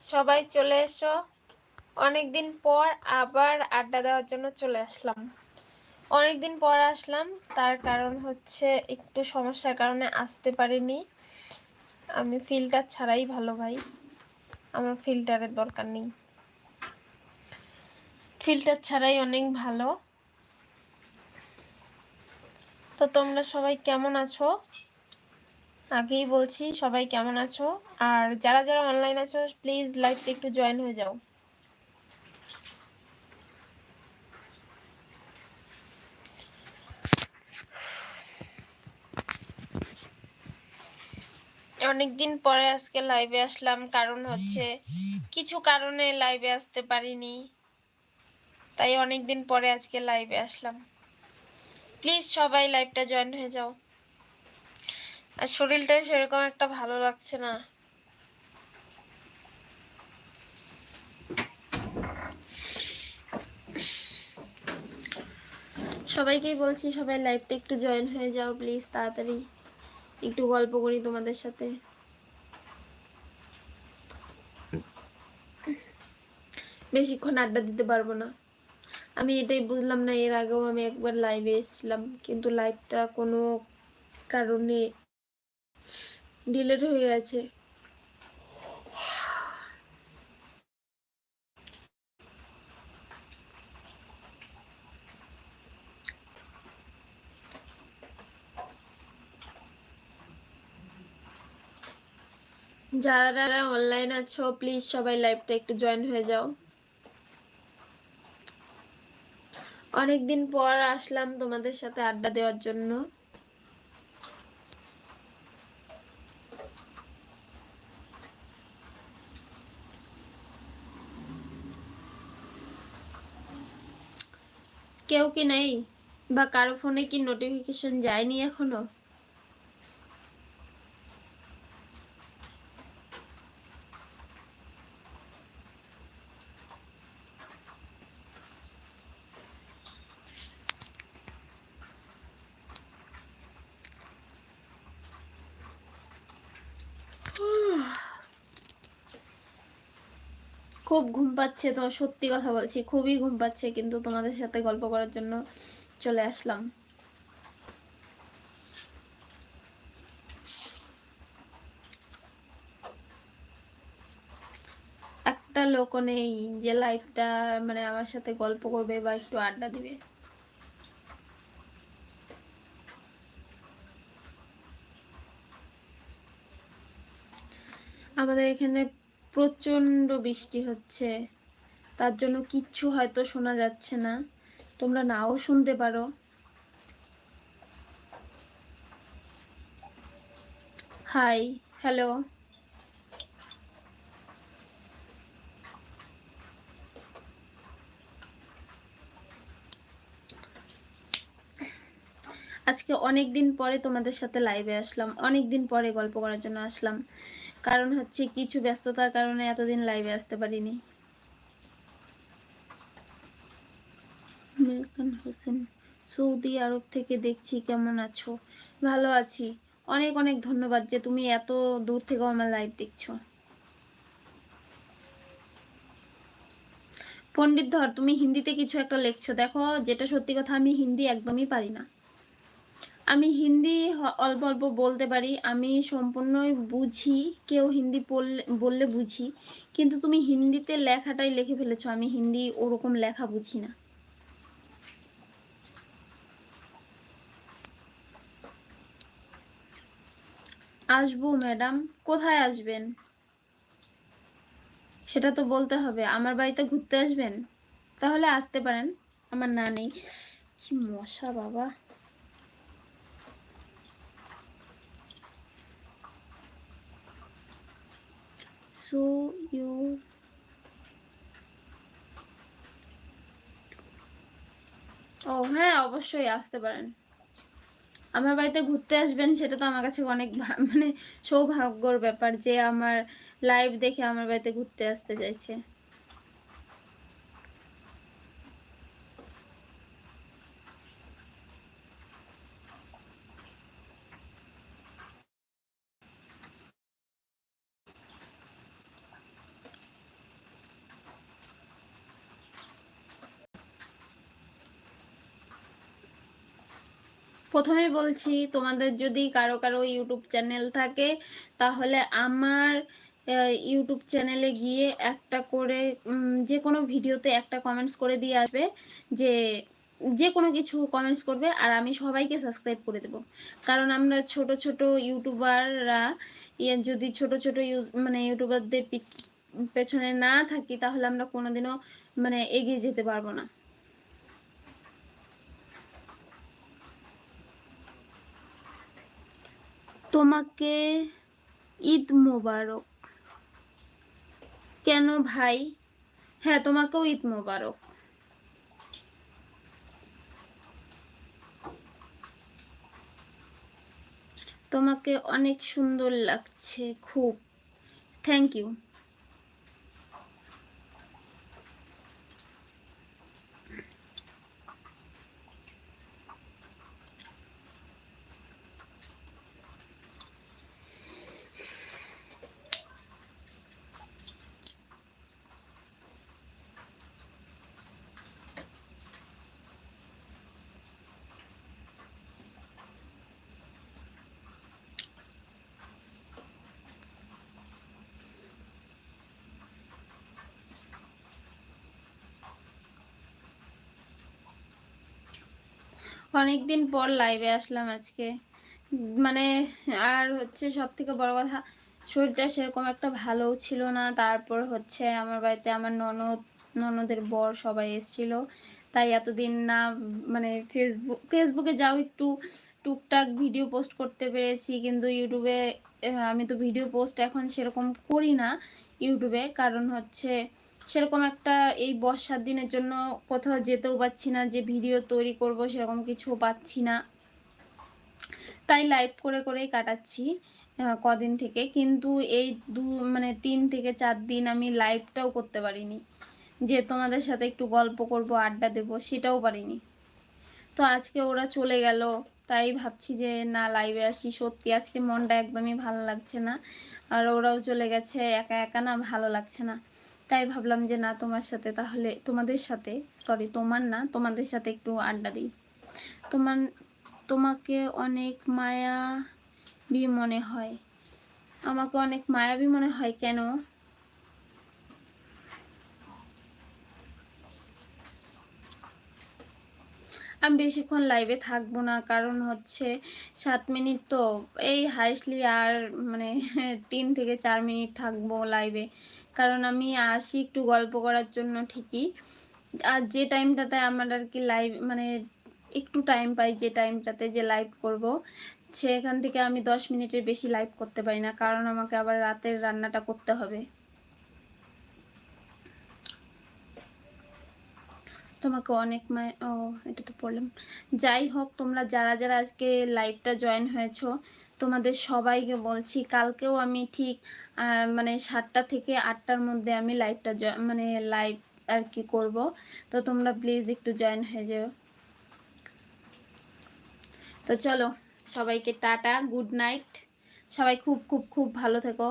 সবাই চলে এসো। অনেকদিন পর আবার আড্ডা দেওয়ার জন্য চলে আসলাম। অনেকদিন পর আসলাম, তার কারণ হচ্ছে একটু সমস্যার কারণে আসতে পারিনি। আমি ফিল্টার ছাড়াই ভালো ভাই, আমার ফিল্টারের দরকার নেই। ফিল্টার ছাড়াই অনেক ভালো। তো তোমরা সবাই কেমন আছো? আগেই বলছি, সবাই কেমন আছো? আর যারা যারা অনলাইন আছো প্লিজ লাইভটা একটু জয়েন হয়ে যাও। অনেকদিন পরে আজকে লাইভে আসলাম, কারণ হচ্ছে কিছু কারণে লাইভে আসতে পারিনি, তাই অনেক দিন পরে আজকে লাইভে আসলাম। প্লিজ সবাই লাইভটা জয়েন হয়ে যাও। আর শরীরটা সেরকম একটা ভালো লাগছে না। সবাইকেই বলছি, সবাই লাইভটা একটু জয়েন হয়ে যাও প্লিজ তাড়াতাড়ি একটু গল্প করি তোমাদের সাথে। বেশিক্ষণ আড্ডা দিতে পারব না। আমি এটাই বুঝলাম না, এর আগেও আমি একবার লাইভে এসেছিলাম, কিন্তু লাইভটা কোনো কারণে ডিলেট হয়ে গেছে। যারা যারা অনলাইন আছো প্লিজ সবাই লাইভটা একটু জয়েন হয়ে যাও। অনেকদিন পর আসলাম তোমাদের সাথে আড্ডা দেওয়ার জন্য। কেউ কি নেই? বা কারও ফোনে কি নোটিফিকেশন যায়নি এখনও? খুব ঘুম পাচ্ছে তো, সত্যি কথা বলছি, খুবই ঘুম পাচ্ছে, কিন্তু তোমাদের সাথে গল্প করার জন্য চলে আসলাম। একটা লোক নেই যে লাইফটা মানে আমার সাথে গল্প করবে বা একটু আড্ডা দিবে। আমাদের এখানে প্রচণ্ড বৃষ্টি হচ্ছে। তার জন্য কিচ্ছু হয়তো শোনা যাচ্ছে না। তোমরা নাও শুনতে পারো। Hi, hello. আজকে অনেক দিন পরে তোমাদের সাথে লাইভে আসলাম। অনেক দিন পরে গল্প করার জন্য আসলাম। কারণ হচ্ছে কিছু ব্যস্ততার কারণে এতদিন লাইভে আসতে পারিনি। হোসেন, সৌদি আরব থেকে দেখছি কেমন আছো? ভালো আছি। অনেক অনেক ধন্যবাদ যে তুমি এত দূর থেকেও আমার লাইভ দেখছ। পণ্ডিত ধর, তুমি হিন্দিতে কিছু একটা লেখছো। দেখো, যেটা সত্যি কথা আমি হিন্দি একদমই পারি না। আমি হিন্দি অল্প অল্প বলতে পারি। আমি সম্পূর্ণই বুঝি, কেউ হিন্দি বললে বুঝি। কিন্তু তুমি হিন্দিতে লেখাটাই লিখে ফেলেছো, আমি হিন্দি ওরকম লেখা বুঝি না। আসব ম্যাডাম, কোথায় আসবেন? সেটা তো বলতে হবে, আমার বাড়িতে ঘুরতে আসবেন? তাহলে আসতে পারেন, আমার না নেই। কি মশা বাবা। So you ও হ্যাঁ অবশ্যই আসতে পারেন। আমার বাড়িতে ঘুরতে আসবেন, সেটা তো আমার কাছে অনেক মানে সৌভাগ্যর ব্যাপার যে আমার লাইভ দেখে আমার বাড়িতে ঘুরতে আসতে চাইছে। প্রথমে বলছি, তোমাদের যদি কারও কারও ইউটিউব চ্যানেল থাকে, তাহলে আমার ইউটিউব চ্যানেলে গিয়ে একটা করে যে কোনো ভিডিওতে একটা কমেন্টস করে দিয়ে আসবে, যে যে কোনো কিছু কমেন্টস করবে, আর আমি সবাইকে সাবস্ক্রাইব করে দেব। কারণ আমরা ছোট ছোট ইউটিউবাররা যদি ছোট ছোট মানে ইউটিউবারদের পিছ- পেছনে না থাকি, তাহলে আমরা কোনোদিনও মানে এগিয়ে যেতে পারব না। তোমাকে ঈদ মোবারক। কেন ভাই? হ্যাঁ তোমাকেও ঈদ মোবারক। তোমাকে অনেক সুন্দর লাগছে, খুব। থ্যাংক ইউ অনেকদিন পর লাইভে আসলাম আজকে। মানে আর হচ্ছে সব থেকে বড় কথা, শরীরটা সেরকম একটা ভালো ছিল না। তারপর হচ্ছে আমার বাড়িতে আমার ননদ, ননদের বর সবাই এসেছিল। তাই এতদিন না মানে ফেসবুক ফেসবুকে যাও একটু, টুকটাক ভিডিও পোস্ট করতে পেরেছি। কিন্তু ইউটিউবে আমি তো ভিডিও পোস্ট এখন সেরকম করি না ইউটিউবে কারণ হচ্ছে সেরকম একটা এই বর্ষার দিনের জন্য কোথাও যেতেও পাচ্ছি না, যে ভিডিও তৈরি করব সেরকম কিছু পাচ্ছি না। তাই লাইভ করে করেই কাটাচ্ছি কদিন থেকে। কিন্তু এই দু মানে তিন থেকে চার দিন আমি লাইভটাও করতে পারিনি। যে তোমাদের সাথে একটু গল্প করব, আড্ডা দেব, সেটাও পারিনি। তো আজকে ওরা চলে গেল, তাই ভাবছি যে না লাইভে আসি। সত্যি আজকে মনটা একদমই ভালো লাগছে না। আর ওরাও চলে গেছে, একা একা না ভালো লাগছে না। তাই ভাবলাম যে না, তোমার সাথে তাহলে তোমাদের সাথে সরি তোমার না, তোমাদের সাথে একটু আড্ডা দিই। তোমার, তোমাকে অনেক মায়াবী মনে হয়। আমাকে অনেক মায়াবী মনে হয় কেন? আমি বেশিক্ষণ লাইভে থাকব না, কারণ হচ্ছে সাত মিনিট তো, এই হাইসলি আর মানে তিন থেকে চার মিনিট থাকব লাইভে কারণ আমি আসি একটু গল্প করার জন্য ঠিকই। আর যে টাইমটাতে আমার আর কি লাইভ মানে একটু টাইম পাই যে টাইমটাতে যে লাইভ করব, সেখান থেকে আমি দশ মিনিটের বেশি লাইভ করতে পারি না, কারণ আমাকে আবার রাতের রান্নাটা করতে হবে। তোমাকে অনেক মায় ও, এটা তো পড়লাম যাই হোক, তোমরা যারা যারা আজকে লাইভটা জয়েন হয়েছো তোমাদের সবাইকে বলছি, কালকেও আমি ঠিক মানে সাতটা থেকে আটটার মধ্যে আমি লাইভটা মানে লাইভ আর কি করব। তো তোমরা প্লিজ একটু জয়েন হয়ে যাও। তো চলো, সবাইকে টাটা গুড নাইট সবাই খুব খুব খুব ভালো থেকো।